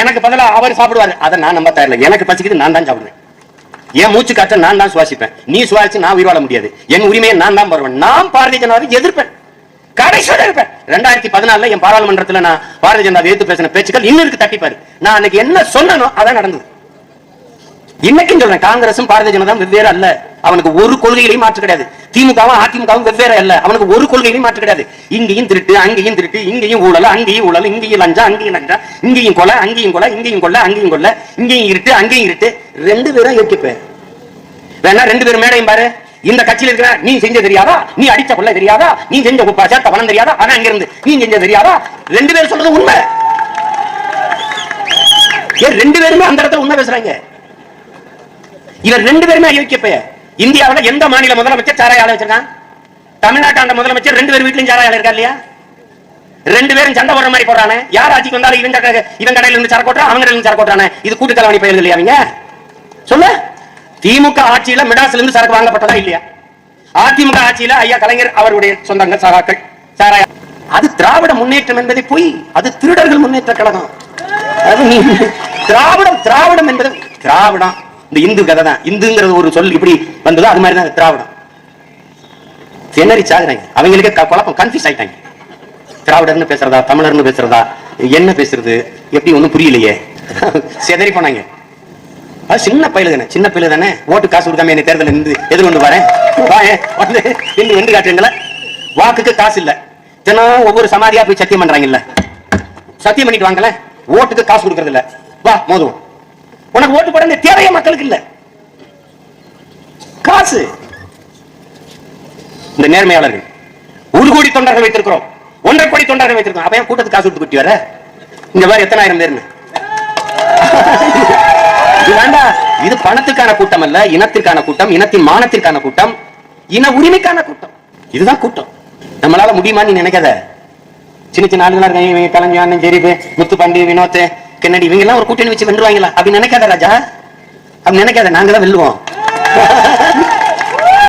எனக்கு பதிலா அவர் சாப்பிடுவாரு. அதை நான் நம்ப தரல எனக்கு பசிக்குது நான் தான் சாப்பிடுவேன். என் மூச்சு காற்றை நான் தான் சுவாசிப்பேன். நீ சுவாசிச்சு நான் உயிர் வாழ முடியாது. என் உரிமையை நான் தான் வருவேன். நான் பாரதிய ஜனதாவை எதிர்ப்பேன். கடைசியோட இருப்பேன். ரெண்டாயிரத்தி பதினாலுல என் பாராளுமன்றத்துல நான் பாரதிய ஜனதாவை எதிர்த்து பேசின பேச்சுக்கள் இன்னும் இருக்கு தட்டிப்பாரு நான் அன்னைக்கு என்ன சொன்னனோ அதான் நடந்தது. இன்னைக்கும் சொல்றேன் காங்கிரசும் பாரதிய ஜனதா வெவ்வேறு அல்ல. அவனுக்கு ஒரு கொள்கைகளையும் மாற்று கிடையாது. திமுகவும் அதிமுகவும் வெவ்வேறு அல்ல. அவனுக்கு ஒரு கொள்கைகளையும் மாற்று கிடையாது. இங்கேயும் திருட்டு அங்கேயும் திருட்டு இங்கேயும் ஊழல் அங்கேயும் ஊழல் இங்கேயும் லஞ்சம் அங்கேயும் லஞ்சம் இங்கேயும் கொலை அங்கேயும் கொலை இங்கேயும் கொலை அங்கேயும் கொலை இங்கேயும் இருட்டு அங்கேயும் இருட்டு. ரெண்டு பேரும் இயற்கை வேணா ரெண்டு பேரும் மேடையும் பாரு. இந்த கட்சியில இருக்கிற நீ செஞ்ச தெரியாதா? நீ அடிச்ச கொள்ள தெரியாதா? நீ செஞ்ச சேர்த்த பணம் தெரியாதா? அதான் இங்க இருந்து நீ செஞ்ச தெரியாதா? ரெண்டு பேரும் சொல்றது உண்மை. ஏன் ரெண்டு பேருமே அந்த இடத்துல உண்மை பேசுறாங்க? இவர் ரெண்டு பேருமே அயோக்கிய இந்தியாவுல எந்த மாநில முதலமைச்சர் சாராய ஆலை வச்சிருக்கான்? தமிழ்நாட்டாண்ட முதலமைச்சர் ரெண்டு பேர் வீட்லயும் சாராய ஆலை இருக்கா இல்லையா? ரெண்டு பேரும் சண்டை போடுற மாதிரி போடுறானே. யார் ஆட்சிக்கு வந்தாலும் இவன் கடை- இவன் கடையில இருந்து சரக்கு அவங்க கடையில இருந்து சரக்கு இது கூட்டு கலவணி பெயர்கள் இல்லையா அவங்க? சொல்லு. திமுக ஆட்சியில மிடாஸ்ல இருந்து சரக்கு வாங்கப்பட்டதா இல்லையா? அதிமுக ஆட்சியில ஐயா கலைஞர் அவருடைய சொந்தங்க சகாக்கள் சாராய அது திராவிட முன்னேற்றம் என்பதை போய் அது திருடர்கள் முன்னேற்ற கழகம். அது நீ திராவிடம் திராவிடம் என்பது திராவிடம். இந்த இந்து கதை தான். இந்துங்கிறது ஒரு சொல் இப்படி வந்ததோ? அது மாதிரி தான் திராவிடம். திணறி சாகுறாங்க? அவங்களுக்கே குழப்பம். கன்ஃபியூஸ் ஆயிட்டாங்க. திராவிடர்னு பேசுறதா? தமிழர்னு பேசுறதா? என்ன பேசுறது? எப்படி ஒண்ணும் புரியலையே. செதறி போனாங்க. அது சின்ன பயில தானே. சின்ன பயில தானே. ஓட்டு காசு கொடுக்காம என்ன தேர்தல் நின்று எதிர்கொண்டு வரேன். வாயேன், வந்து நின்று வெண்டு காட்டுங்களா வாக்குக்கு காசு இல்ல. தினம் ஒவ்வொரு சமாதியா போய் சத்தியம் பண்றாங்கல்ல சத்தியம் பண்ணிட்டு வாங்கல ஓட்டுக்கு காசு கொடுக்கறது இல்ல. வா மோதுவோம். உனக்கு ஓட்டு போட வேண்டிய தேவையே மக்களுக்கு இல்ல. காசு. இந்த நேர்மையாளர்கள் ஒரு கோடி தொண்டர்கள் வைத்திருக்கிறோம். ஒன்றரை கோடி தொண்டர்கள் வைத்திருக்கோம் அப்ப கூட்டத்துக்கு காசு கொடுத்து குட்டி வர? இங்க வேற எத்தனை ஆயிரம் இது வேண்டாம் இது பணத்துக்கான கூட்டம் அல்ல இனத்திற்கான கூட்டம் இனத்தின் மானத்திற்கான கூட்டம் இன உரிமைக்கான கூட்டம். இதுதான் கூட்டம். நம்மளால முடியுமான்னு நீ நினைக்காத. சின்ன சின்ன ஆளுங்களா இருக்காங்க கலைஞர் அண்ணன் ஜெரிப்பு முத்துப்பாண்டி வினோத் கென்னடி இவங்க எல்லாம் ஒரு கூட்டணி வச்சு வென்றுவாங்களா? அப்படி நினைக்காத ராஜா. அப்படி நினைக்காத நாங்க தான் வெல்லுவோம்.